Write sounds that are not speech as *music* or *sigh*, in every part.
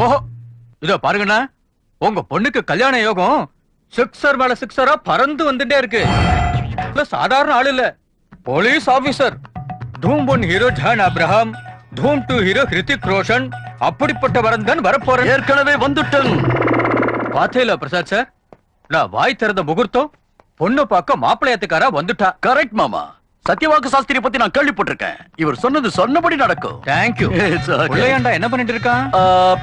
ஓஹோ இதோ பாருங்கண்ணா. உங்க பொண்ணுக்கு கல்யாண யோகம் சிக்ஸர் மேல சிக்ஸரா பறந்து வந்துட்டே இருக்கு. சாதாரண ஆள் இல்ல. Police officer. Dhoom one hero John Abraham Dhoom two hero Hrithik Roshan. அப்படிப்பட்ட வரன் தான் வரப்போறேன். ஏற்கனவே வந்துட்டேன். பாத்தேல பிரசாத் சார் நான் வாய் திறந்த முகூர்த்தம் பொண்ணு பார்க்க மாப்பிள்ளையத்துக்காரா வந்துட்டா. கரெக்ட் மாமா. சத்யவாக்கு சாஸ்திரி பத்தி நான் கேள்விப்பட்டிருக்கேன். இவர் சொன்னது சொன்னபடி நடக்கும். தேங்க்யூ. பிள்ளையாண்டா *laughs* என்ன பண்ணிட்டு இருக்கான்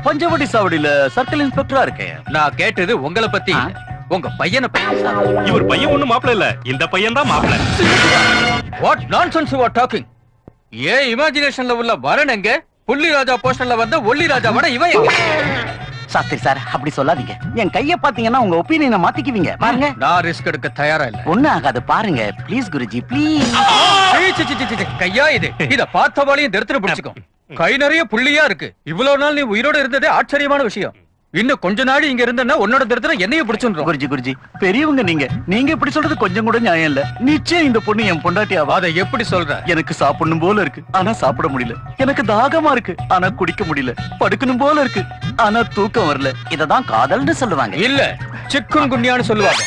பஞ்சவடி சாவடியில சர்க்கிள் இன்ஸ்பெக்டரா இருக்கேன். நான் கேட்டது உங்களை பத்தி? உங்க பையனை பத்தி. இவர் பையன் ஒண்ணும் மாப்பிள்ள இல்ல. இந்த பையன் தான் மாப்பிள்ள. What nonsense you are talking ஏன் இமேஜினேஷன்ல உள்ள வரன் எங்க? புள்ளி ராஜா போஸ்டர்ல வந்த ஒல்லி ராஜா விட இவன் எங்க? சாஸ்திரி சார் அப்படி சொல்லாதீங்க. என் கைய பாத்தீங்கன்னா உங்க ஒப்பீனியனை மாத்திக்குவீங்க. பாருங்க. நான் ரிஸ்க் எடுக்க தயாரா இல்ல. ஒண்ணு ஆகாது. பாருங்க. ப்ளீஸ் குருஜி ப்ளீஸ் கையா இது. இத பார்த்த வாழையும் திருத்திர பிடிச்சுக்கோ கை நிறைய புள்ளியா இருக்கு. இவ்வளவு நாள் நீ உயிரோட இருந்ததே ஆச்சரியமான விஷயம். இன்னும் கொஞ்ச நாள் இங்க இருந்தனா உன்னோட திருத்திர என்னையும் பிடிச்சிருந்தோம் குருஜி குருஜி பெரியவங்க நீங்க. நீங்க இப்படி சொல்றது கொஞ்சம் கூட நியாயம் இல்ல. நிச்சயம் இந்த பொண்ணு என் பொண்டாட்டி ஆவா. அதை எப்படி சொல்ற? எனக்கு சாப்பிடணும் போல இருக்கு. ஆனா சாப்பிட முடியல. எனக்கு தாகமா இருக்கு. ஆனா குடிக்க முடியல. படுக்கணும் போல இருக்கு. ஆனா தூக்கம் வரல. இததான் காதல்னு சொல்லுவாங்க. இல்ல சிக்குன் குன்யான்னு சொல்லுவாங்க.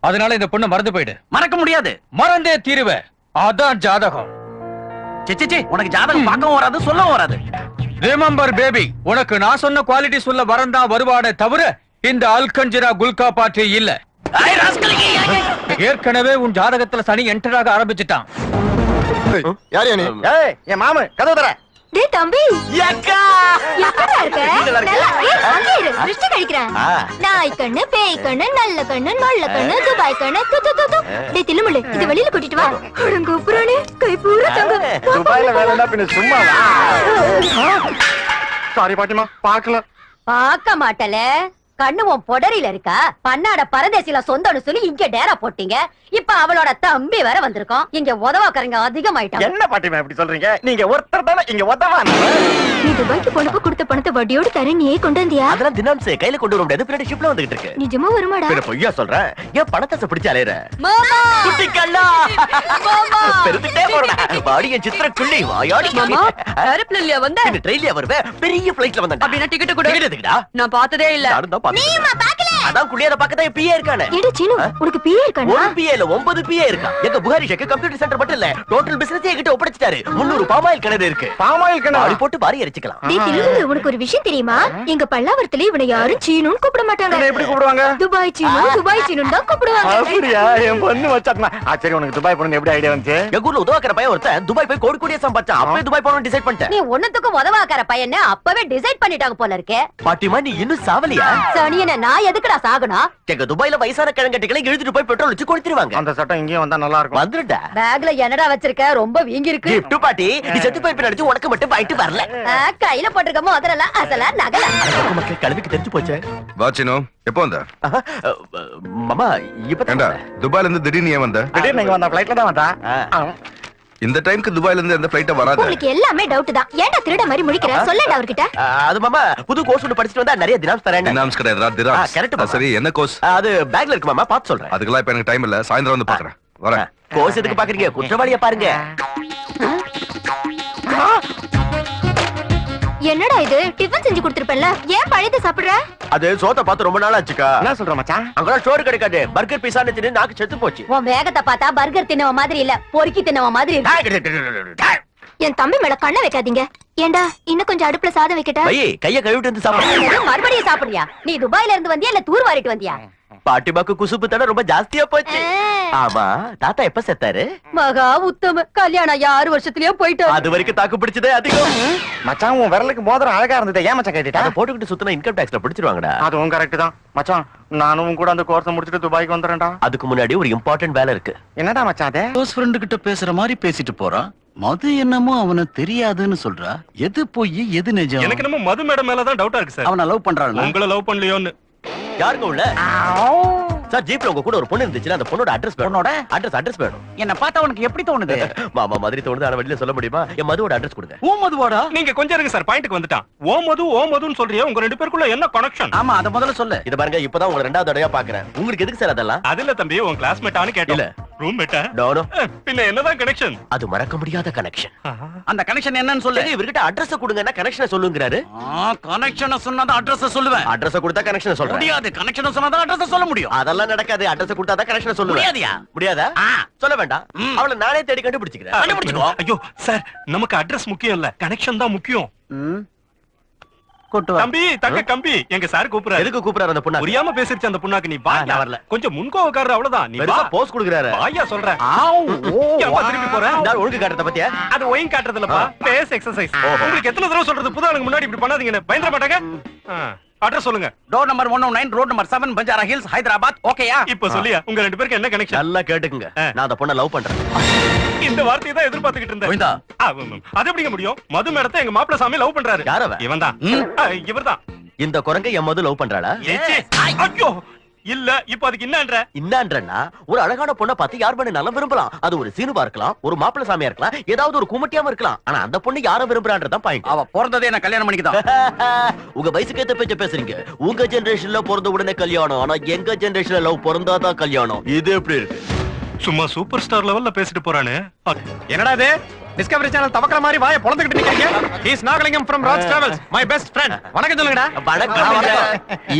அதனால இந்த பொண்ணு மறந்து போயிடு. மறக்க முடியாது. மறந்தே தீருவ. அதான் ஜாதகம். உனக்கு ஜாதகம் பார்க்கவும் வராது சொல்லவும் வராது. ரிமெம்பர் பேபி உனக்கு நான் சொன்ன குவாலிட்டி சொல்ல வரந்தா வருவானே தவிர இந்த அல்கஞ்சிரா குல்கா பாட்டி இல்ல. ஏற்கனவே உன் ஜாதகத்துல சனி என்டர் ஆக ஆரம்பிச்சிட்டான். யார் ஏய் என் மாமு கதவு தர. டேய் தம்பி. அக்கா! இருக்க? திருஷ்டி கழிக்கிறேன். நாய் கண்ணு பேய் கண்ணு நல்ல கண்ணு நொல்ல கண்ணு துபாய் கண்ணு து து து து. டேய் தில்லுமுள்ளு இது வெளியில கூட்டிட்டு வா. அடங்க புறானே கை பூரா தங்க துபாயில வேலைன்னா பின்ன சும்மா சாரி பாட்டிமா பார்க்கல. பார்க்க மாட்டல. கண்ணு உன் பொடரியில இருக்கா? பன்னாட பரதேசில சொந்தம்னு சொல்லி இங்க டேரா போட்டீங்க. இப்ப அவளோட தம்பி வேற வந்திருக்கோம் இங்க உதவாக்கறங்க அதிகமாயிட்டாங்க என்ன பாட்டிமா இப்படி சொல்றீங்க? நீங்க ஒருத்தர் தானே இங்க உதவா நீ துபாய்க்கு பொழுப்பு கொடுத்த பணத்தை வட்டியோடு தர நீயே கொண்டு வந்தியா? அதெல்லாம் தினம் கையில கொண்டு வர முடியாது. பின்னாடி ஷிப்ல வந்துகிட்டு இருக்கு. நிஜமா வருமாடா? பின்ன பொய்யா சொல்றேன் ஏன் பணத்தை பிடிச்சு அலையற? மாமா! குட்டி கண்ணா மாமா! பெருந்துட்டே போறடா. என் சித்திர குள்ளி வாயாடி மாமா! ஏரோப்ளேன்ல வந்த? பின்ன ட்ரெயின்லயா வருவேன் பெரிய ஃளைட்ல வந்தேன் அப்படின்னா டிக்கெட் கொடு டிக்கெட் எதுக்குடா நான் பார்த்ததே இல்ல. நானும் தான் பார்த்தேன் அதான் குளியாத பக்கத்துல பிஏ இருக்கானே. ஏடா சீனு உனக்கு பிஏ இருக்கானா? ஒரு பிஏ இல்ல ஒன்பது பிஏ இருக்கா? எங்க புகாரி ஷேக்கு கம்ப்யூட்டர் சென்டர் மட்டும் இல்ல டோட்டல் பிசினஸ் என்கிட்ட ஒப்படைச்சிட்டாரு. முன்னூறு பாமாயில் கிணறு இருக்கு. பாமாயில் கிணறு? போட்டு பாரி எரிச்சுக்கலாம். டேய் தில்லுமுள்ளு உனக்கு ஒரு விஷயம் தெரியுமா? எங்க பல்லாவரத்துல இவனை யாரும் சீனுன்னு கூப்பிட மாட்டாங்க. எப்படி கூப்பிடுவாங்க? துபாய் சீனு துபாய் சீனு தான் கூப்பிடுவாங்க. அப்படியா? என் பொண்ணு வச்சாத்மா ஆ சரி உனக்கு துபாய் போன எப்படி ஐடியா வந்துச்சு? எங்க ஊர்ல உதவாக்கிற பையன் ஒருத்தன் துபாய் போய் கோடி கோடியா சம்பாதிச்சான். அப்பவே துபாய் போகணும்னு டிசைட் பண்ணிட்டேன். நீ ஒண்ணுத்துக்கும் உதவாக்கற பையனை அப்பவே டிசைட் பண்ணிட்டாங்க போல இருக்கே. பாட்டிமா நீ இன்னும் சாவலியா? சனியன நான் எதுக்குடா சாகணும் எங்க துபாய்ல வயசான கிழங்கட்டிகளை இழுத்துட்டு போய் பெட்ரோல் வச்சு கொடுத்துருவாங்க அந்த சட்டம் இங்கேயும் வந்தா நல்லா இருக்கும். வந்துருடா பேக்ல என்னடா வச்சிருக்க? ரொம்ப வீங்கி இருக்கு கிஃப்ட் பாட்டி நீ செத்து போய் பின்னாடி உனக்கு மட்டும் வாங்கிட்டு வரல. கையில போட்டிருக்க முதல்ல அசலா நகல. மக்கள் கழுவிக்கு தெரிஞ்சு போச்சு. வாச்சினோ எப்போ வந்த? மாமா இப்ப துபாயில இருந்து திடீர்னு ஏன் வந்த? திடீர்னு இங்க வந்த ஃபிளைட்ல தான் வந்தா. இந்த டைம்க்கு துபாயில இருந்து எந்த ஃபிளைட்ட வராத. உங்களுக்கு எல்லாமே டவுட் தான். ஏன்டா திருட மாதிரி முழிக்கிற? சொல்லடா அவர்கிட்ட. அது மாமா புது கோர்ஸ் ஒன்று படிச்சுட்டு வந்தா நிறைய தினாம்ஸ் தரேன் தினாம்ஸ் திராம்ஸ் ஆ, correct, ஆ, சரி என்ன கோர்ஸ் அது பேக்ல இருக்கு மாமா பார்த்து சொல்றேன். அதுக்கெல்லாம் இப்ப எனக்கு டைம் இல்ல. சாயந்தரம் வந்து பாக்குறேன். வரேன். கோர்ஸ் எதுக்கு பாக்குறீங்க? குற்றவாளியா பாருங்க. என்னடா இது? டிஃபன் செஞ்சு கொடுத்துருப்பேன்ல. ஏன் பழையதை சாப்பிடுற? அது சோத்த பார்த்து ரொம்ப நாள் ஆச்சுக்கா. என்ன சொல்ற மச்சான்? அங்கெல்லாம் ஸ்டோர் கிடைக்காது. பர்கர் பீஸா தின்னு நாக்கு செத்து போச்சு. உன் வேகத்தை பார்த்தா பர்கர் தின்னவ மாதிரி இல்ல பொறுக்கி தின்னவ மாதிரி இருக்கு. என் தம்பி மேல கண்ண வைக்காதீங்க. ஏன்டா இன்னும் கொஞ்சம் அடுப்புல சாதம் வைக்கட்டா? கைய கழுவிட்டு வந்து சாப்பிடு. மறுபடியும் சாப்பிடுறியா? நீ துபாயில இருந்து வந்தியா இல்ல தூர் வாரிட்டு வந்தியா? பாட்டிமாக்கு குசுப்பு தடை ரொம்ப ஜாஸ்தியா போச்சு. ஆமா தாத்தா எப்ப செத்தாரு? மகா உத்தம. கல்யாணம் ஆகி ஆறு வருஷத்துலயே போயிட்டு அது வரைக்கும் தாக்கு பிடிச்சதே அதிகம். மச்சான் உன் விரலுக்கு மோதிரம் அழகா இருந்தது. ஏன் மச்சான் கேட்டுட்டா? அதை போட்டுக்கிட்டு சுத்தினா இன்கம் டாக்ஸ்ல பிடிச்சிருவாங்கடா. அதுவும் கரெக்ட் தான். மச்சான் நானும் உன் கூட அந்த கோர்ஸ் முடிச்சுட்டு துபாய்க்கு வந்துடுறேன்டா. அதுக்கு முன்னாடி ஒரு இம்பார்ட்டன்ட் வேலை இருக்கு. என்னடா மச்சான் அது? க்ளோஸ் ஃப்ரெண்டு கிட்ட பேசுற மாதிரி பேசிட்டு போறான். மது என்னமோ அவன தெரியாதுன்னு சொல்றா. எது போய் எது நிஜம்? எனக்கு நம்ம மது மேடம் மேலதான் டவுட்டா இருக்கு சார் அவன லவ் பண்றானா உங்களை லவ் பண்ணலையோன்னு. யாருங்க உள்ள? சார் ஜீப்ல உங்க கூட ஒரு பொண்ணு இருந்துச்சுல அந்த பொண்ணோட அட்ரஸ் பொண்ணோட? அட்ரஸ் அட்ரஸ் வேணும். என்ன பார்த்தா உனக்கு எப்படி தோணுது? *laughs* மாமா மாதிரி தோணுது ஆனா வெளியில சொல்ல முடியுமா? என் மதுவோட அட்ரஸ் கொடுங்க. ஊ மதுவாடா? நீங்க கொஞ்சம் இருங்க சார் பாயிண்ட்க்கு வந்துட்டான். ஓ மது ஓ மதுன்னு சொல்றியே உங்க ரெண்டு பேருக்குள்ள என்ன கனெக்ஷன் ஆமா அத முதல்ல சொல்லு. இத பாருங்க இப்பதான் உங்களை ரெண்டாவது தடவையா பாக்குறேன் உங்களுக்கு எதுக்கு சார் அதெல்லாம்? அது இல்ல தம்பி உன் கிளாஸ்மேட்டான்னு இல்ல. கேட்டல ரூம்மேட்டா டோனோ பின்ன என்னதான் கனெக்ஷன் அது மறக்க முடியாத கனெக்ஷன் அந்த கனெக்ஷன் என்னன்னு சொல்லு. இவர்கிட்ட அட்ரஸ் கொடுங்கன்னா கனெக்ஷனை சொல்லுங்கிறாரு. கனெக்ஷனை சொன்னாதான் அட்ரஸ் சொல்லுவேன். அட்ரஸ் கொடுத்தா கனெக்ஷன் சொல்றேன். முடியாது. கனெக்ஷனை சொன்னாதான் அட்ரஸ் சொல்ல முடியும். அதெல்லாம் நடக்காது. அட்ரஸ் கொடுத்தா தான் கனெக்ஷன் சொல்லுவேன். முடியாதுயா. முடியாதா. சொல்ல வேண்டாம். அவளை நானே தேடி கண்டுபிடிச்சுக்கிறேன். கண்டுபிடிச்சுக்கோ ஐயோ சார் நமக்கு அட்ரஸ் முக்கியம் இல்ல கனெக்ஷன் தான் முக்கியம். கூட்டு வா. தம்பி தங்க கம்பி. எங்க சார் கூப்பிடுறாரு. எதுக்கு கூப்பிடாரு அந்த பொண்ணா புரியாம பேசிருச்சு அந்த புண்ணாக்கு. நீ வா நான் வரல. கொஞ்சம் முன்கோவக்காரர் அவ்வளவுதான். நீ வா. போஸ் கொடுக்குறாரு. வாயா சொல்றேன். ஆவ், ஓ, ஏம்மா திருப்பி போற? இந்த ஆள் ஒழுங்கு காட்டுறத பத்தியா? அது ஒயின் காட்டுறதுலப்பா. பேஸ் எக்ஸசைஸ் உங்களுக்கு எத்தனை தடவை சொல்றது? புது ஆளுங்க முன்னாடி இப்படி பண்ணாதீங்கன்னு பயந்துட மாட்டாங்க அட்ரஸ் சொல்லுங்க. Door number one nine road number seven Banjara hills Hyderabad ஓகேயா இப்ப சொல்லியா உங்க ரெண்டு பேருக்கு என்ன கனெக்ஷன் நல்லா கேட்டுக்குங்க. நான் அந்த பொண்ணை லவ் பண்றேன். இந்த வார்த்தையை தான் எதிர்பார்த்துக்கிட்டு இருந்தேன். அது எப்படிங்க முடியும்? மது மேடத்தை எங்க மாப்பிள்ள சாமி லவ் பண்றாரு. யார் அவன்? இவன் தான் இவர்தான். இந்த குரங்கை என் மது லவ் பண்றாளா. ஐயோ. இல்ல இப்ப அதுக்கு என்னன்ற இன்னான்றன்னா ஒரு அழகான பொண்ணை பார்த்து யார் பண்ண நல்லா விரும்பலாம்? அது ஒரு சீனுவா இருக்கலாம் ஒரு மாப்பிள்ளை சாமியா இருக்கலாம் ஏதாவது ஒரு குமட்டியாம இருக்கலாம். ஆனா அந்த பொண்ணு யார விரும்புறான்றதான் பாயிண்ட் அவ பிறந்ததே நான் கல்யாணம் பண்ணிக்கிதான் *laughs* உங்க வயசுக்கு ஏத்த பேச்ச பேசுறீங்க. உங்க ஜெனரேஷன்ல பிறந்த உடனே கல்யாணம் ஆனா எங்க ஜெனரேஷன்ல லவ் பிறந்தாதான் கல்யாணம். இது எப்படி இருக்கு? சும்மா சூப்பர் ஸ்டார் லெவல்ல பேசிட்டு போறானு. என்னடா இது? டிஸ்கவரி சேனல் தவக்கற மாதிரி வாயை பொளந்துக்கிட்டு நிக்கிறீங்க? Is Nagalingam from Raj travels my best friend வணக்கம் சொல்லுங்கடா. வணக்கம்.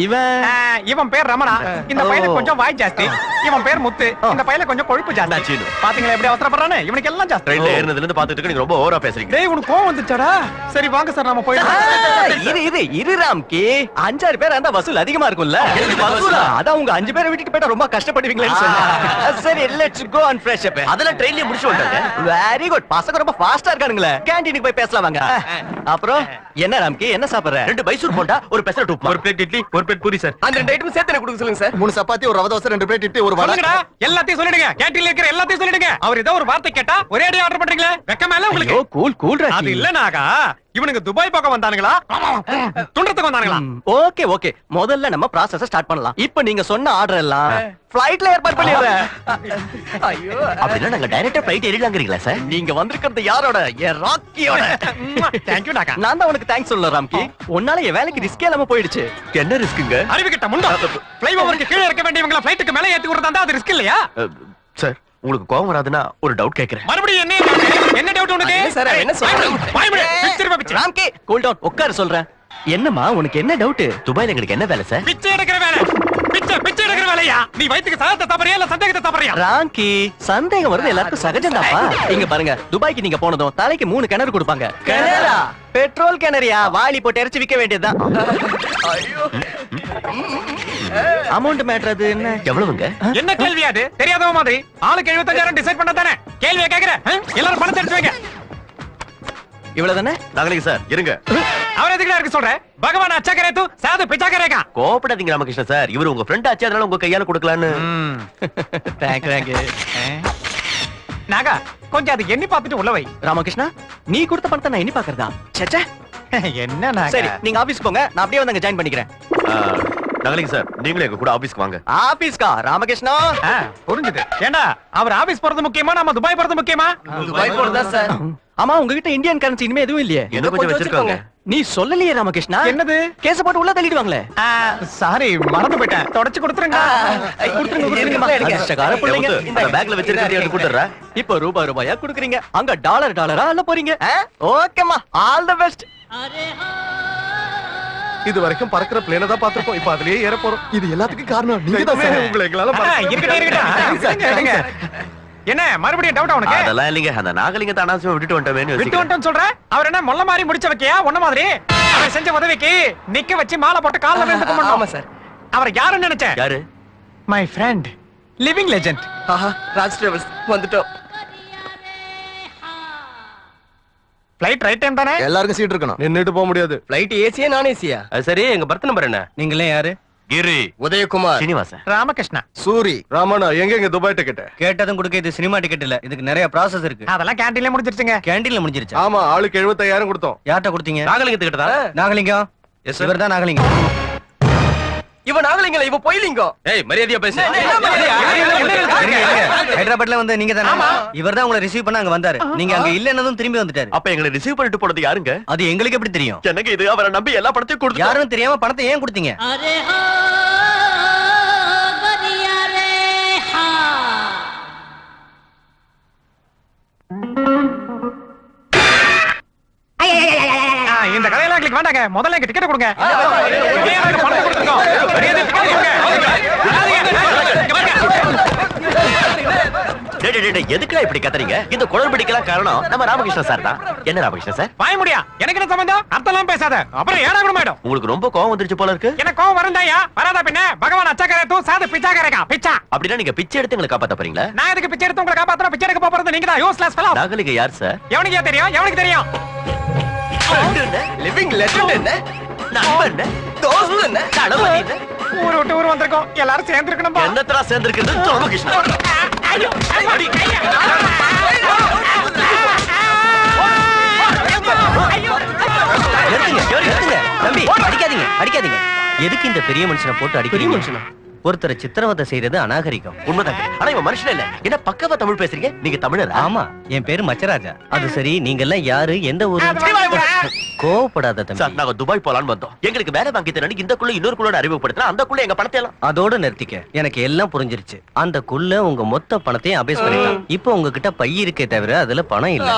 இவன் இவன் பேர் ரமணா. இந்த பையனுக்கு கொஞ்சம் வாய் ஜாஸ்தி. இவன் பேர் முத்து. இந்த பையல கொஞ்சம் கொழுப்பு ஜாஸ்தி. பாத்தீங்களா எப்படி அவசரப்படுறானே? இவனுக்கு எல்லாம் ஜாஸ்தி. ட்ரெயின்ல ஏறினதுல இருந்து பாத்துட்டு இருக்க நீங்க ரொம்ப ஓவரா பேசுறீங்க. டேய் உனக்கு கோவம் வந்துச்சாடா சரி வாங்க சார் நாம போயிடலாம். இது இது இரு ராம்கி. அஞ்சாறு பேர் அந்த வசூல் அதிகமா இருக்கும்ல? வசூலா? அதான் உங்க அஞ்சு பேரை விட்டுட்டு போயிட்டா ரொம்ப கஷ்டப்படுவீங்களேன்னு சரி let's go and fresh up அதெல்லாம் ட்ரெயின்லயே முடிச்சு வந்தாங்க வெரி குட் பசங்க ரொம்ப ஃபாஸ்டா இருக்கானுங்களே. கேண்டீனுக்கு போய் பேசலாம் வாங்க. அப்புறம் என்ன ராம்கி என்ன சாப்பிடுற? ரெண்டு பைசூர் போண்டா ஒரு பெசரட் உப்புமா ஒரு பிளேட் இட்லி ஒரு பிளேட் பூரி சார். அந்த ரெண்டு ஐட்டம் சேர்த்து எனக்கு கொடுக்க சொல்லுங்க சார். மூணு சப்பாத்தி ஒரு ரவை தோசை ரெண்டு பிளேட் இட்லி ஒரு வடை. எல்லாத்தையும் சொல்லிடுங்க. கேண்டீன்ல இருக்கிற எல்லாத்தையும் சொல்லிடுங்க. அவர் ஏதோ ஒரு வார்த்தை கேட்டா ஒரே அடி ஆர்டர் பண்றீங்களே? வெக்கமா இல்ல உங்களுக்கு? கூல் கூல் அது இல்ல நாகா. இவனுங்க துபாய் பக்கம் வந்தானுங்களா? துண்டத்துக்கு வந்தானுங்களா? Okay okay. முதல்ல நம்ம ப்ராசஸ் ஸ்டார்ட் பண்ணலாம். இப்போ நீங்க சொன்ன ஆர்டர் எல்லாம் ஃளைட்ல ஏற்பாடு பண்ணிடுறேன். ஐயோ. அப்படின்னா நாங்க டைரக்டா ஃளைட் ஏறிடலாங்கிறீங்களா சார் நீங்க வந்திருக்கிறது யாரோட? என் ராக்கியோட. தேங்க்யூ நாகா நான் தான் உனக்கு தேங்க்ஸ் சொல்ல ராம்கி. உன்னால என் வேலைக்கு ரிஸ்கே இல்லாம போயிடுச்சு. என்ன ரிஸ்க்குங்க அறிவு கிட்ட முண்டா. ஃளைஓவருக்கு கீழே இருக்க வேண்டியவங்கள ஃளைட்டுக்கு மேல ஏத்தி விடுறதா அது ரிஸ்க் இல்லையா? உங்களுக்கு கோவம் வராதுன்னா ஒரு டவுட் கேக்குறேன். மறுபடியும் என்ன? என்ன டவுட் உனக்கு? என்ன சார், என்ன சொல்றேன்? பிச்சை பிச்சை. ராம்கி கூல் டவுன் உட்கார சொல்றேன். என்னம்மா உனக்கு என்ன டவுட் துபாயில எங்களுக்கு என்ன வேலை சார்? பிச்சை எடுக்கிற வேலை. பிச்சை பிச்சை எடுக்கிற வேலையா? நீ வயித்துக்கு சாதத்தை தப்பறியா இல்ல சந்தேகத்தை தப்பறியா? ராம்கி சந்தேகம் வருது எல்லாருக்கும் சகஜம்தாப்பா இங்க பாருங்க துபாய்க்கு நீங்க போனதும் தலைக்கு மூணு கிணறு கொடுப்பாங்க. கிணறா? பெட்ரோல் கிணறியா? வாளி போட்டு இறைச்சி விக்க வேண்டியதுதான். அமௌண்ட் மேட்டர் அது என்ன? எவ்வளவுங்க? என்ன கேள்வி அது? தெரியாதவ மாதிரி. ஆளுக்கு எழுபத்தஞ்சாயிரம் டிசைட் பண்ண தானே? கேள்வியை கேக்குற ஆ? எல்லாரும் பணத்தை எடுத்து வைங்க. இவ்வளவு தானே நாகலிங்க சார் இருங்க. அவர் எதுக்குடா இருக்கு சொல்றேன் பகவான் அச்சா கரே தூ சாது பிச்சா கரேகா கோபப்படாதீங்க ராமகிருஷ்ணன் சார். இவர் உங்க ஃப்ரெண்ட் ஆச்சு அதனால உங்க கையால கொடுக்கலான்னு. தேங்க் தேங்க் நாகா கொஞ்சம் அது எண்ணி பார்த்துட்டு உள்ள வை. ராமகிருஷ்ணா நீ கொடுத்த பணத்தை நான் எண்ணி பாக்குறதா சேச்சே என்ன நாகா? சரி நீங்க ஆபீஸ் போங்க நான் அப்படியே வந்து அங்க ஜாயின் பண்ணிக்கிறேன். நாகலிங்க சார் நீங்களும் எங்க கூட ஆபீஸ்க்கு வாங்க. ஆபீஸ்க்கா ராமகிருஷ்ணா? ஆ, புரிஞ்சுது. ஏண்டா அவர் ஆபீஸ் போறது முக்கியமா நம்ம துபாய் போறது முக்கியமா? துபாய் போறதா சார்? ஆமா உங்ககிட்ட இந்தியன் கரன்சி இனிமே எதுவும் இல்லையே. என்ன கொஞ்சம் வச்சிருக்காங்க. நீ சொல்லலையே ராமகிருஷ்ணா. என்னது? கேஸ் போட்டு உள்ள தள்ளிடுவாங்களே. சாரி மறந்து போயிட்டேன். தொடச்சு கொடுத்துருங்க. கொடுத்துருங்க, பிள்ளைங்க. இந்த பேக்ல வச்சிருக்கிறது எடுத்து கொடுத்துறேன் இப்ப ரூபாய் ரூபாயா குடுக்குறீங்க. அங்க டாலர் டாலரா அல்ல போறீங்க. ஓகேமா ஆல் தி பெஸ்ட் இது வரைக்கும் பறக்கிற பிளேன தான் பாத்திருப்போம் இப்ப அதுலயே ஏற போறோம். இது எல்லாத்துக்கும் காரணம் நீங்க தான் உங்களை எங்களால என்ன மறுபடியும் டவுட் உனக்கு? அதெல்லாம் இல்லைங்க. அந்த நாகலிங்கத்தை அனாவசியமா விட்டுட்டு வந்துட்டோமேன்னு விட்டு. வந்துட்டோன்னு சொல்ற? அவர் என்ன மொல்ல மாதிரி முடிச்ச வைக்கையா? ஒன்ன மாதிரி? அவர் செஞ்ச உதவிக்கு நிக்க வச்சு மாலை போட்டு கால்ல விழுந்து கும்பிடணும். ஆமா சார். அவர் யாருன்னு நினைச்சேன்? யாரு? மை ஃப்ரெண்ட் லிவிங் லெஜெண்ட் ஆஹா ராஜ் டிராவல்ஸ் வந்துட்டோம். ஃளைட் ரைட் டைம் தானே? எல்லாருக்கும் சீட் இருக்கணும். நின்னுட்டு போக முடியாது. ஃளைட் ஏசியா நான் ஏசியா அது சரி எங்க பர்த் நம்பர் என்ன? நீங்களே யாரு? கிரி. உதயகுமார். சீனிவாசன். ராமகிருஷ்ணா. சூரி. ராமண்ணா எங்க எங்க துபாய் டிக்கெட் கேட்டதும் கொடுக்க இது சினிமா டிக்கெட் இல்ல. இதுக்கு நிறைய ப்ராசஸ் இருக்கு. அதெல்லாம் கேண்டீன்ல முடிஞ்சிருச்சுங்க. கேண்டீன்ல முடிஞ்சிருச்சு? ஆமா ஆளுக்கு எழுபத்தாயிரம் கொடுத்தோம். யார்கிட்ட கொடுத்தீங்க? நாகலிங்கத்துக்கிட்ட தான்? நாகலிங்கம். Sir. இவர் தான் நாகலிங்கம். இவன் நாகலிங்கல இவ பொய்லிங்கம் ஏய் மரியாதையா பேசு ஹைதராபாத்ல வந்து நீங்க தானே இவர் தான் உங்களை ரிசீவ் பண்ண அங்க வந்தாரு நீங்க அங்க இல்லன்னதும் திரும்பி வந்துட்டாரு அப்ப எங்களை ரிசீவ் பண்ணிட்டு போனது யாருங்க அது எங்களுக்கு எப்படி தெரியும் எனக்கு இது அவரை நம்பி எல்லா படத்தையும் கொடுத்து யாரும் தெரியாம பணத்தை ஏன் கொடுத்தீங்க வேண்டாங்க முதல்ல எங்க டிக்கெட் கொடுங்க வெளியே எனக்கு எதுக்குடா இப்படி கத்துறீங்க இந்த குளறுபடிக்கெல்லாம் காரணம் நம்ம ராமகிருஷ்ணன் சார் தான் என்ன ராமகிருஷ்ணன் சார் வாய முடியா எனக்கு என்ன சம்பந்தம் அர்த்தம்லாம் பேசாத அப்புறம் ஏடா கூட மேடம் உங்களுக்கு ரொம்ப கோவம் வந்துருச்சு போல இருக்கு எனக்கு கோவம் வருந்தாயா வராதா பின்ன பகவான் அச்சக்கரை தூ சாது பிச்சா கரைக்கா பிச்சா அப்படின்னா நீங்க பிச்சை எடுத்து எங்களை காப்பாத்த போறீங்களா நான் எதுக்கு பிச்சை எடுத்து உங்களை காப்பாத்துறேன் பிச்சை எடுக்க போறது நீங்க தான் யூஸ்லெஸ் ஃபெலோ நாகலிங்க யார் சார் எவனுக்கு தெரியும் எவனுக்கு தெரியும் லிவிங் லெஜண்ட் என்ன? நண்பன் தோஸ்து என்ன? தளபதி என்ன? ஊர் விட்டு ஊர் வந்திருக்கோம். எல்லாரும் சேர்ந்து இருக்கணும் என்னத்தரா சேர்ந்திருக்கிறது நிறுத்துங்க தம்பி அடிக்காதீங்க அடிக்காதீங்க. எதுக்கு இந்த பெரிய மனுஷனை போட்டு அடிக்கிறீங்க? மனுஷனா? ஒருத்தரை சித்திரவதை செய்யறது அநாகரிகம். உண்மைதாங்க ஆனா இவன் மனுஷன் இல்ல? என்ன பக்கவா தமிழ் பேசுறீங்க? நீங்க தமிழரா? ஆமா என் பேரு மச்சராஜா. அது சரி நீங்க எல்லாம் யாரு எந்த ஊரு. கோவப்படாத தம்பி. நாங்க துபாய் போலான்னு வந்தோம். எங்களுக்கு வேலை வாங்கி தரணும் இந்த குள்ள இன்னொரு குள்ளோட அறிமுகப்படுத்தினா அந்த குள்ள எங்க பணத்தை எல்லாம்? அதோட நிறுத்திக்க. எனக்கு எல்லாம் புரிஞ்சிருச்சு. அந்த குள்ள உங்க மொத்த பணத்தையும் அபேஸ் பண்ணிட்டான். இப்போ உங்ககிட்ட பை இருக்கே தவிர அதுல பணம் இல்ல.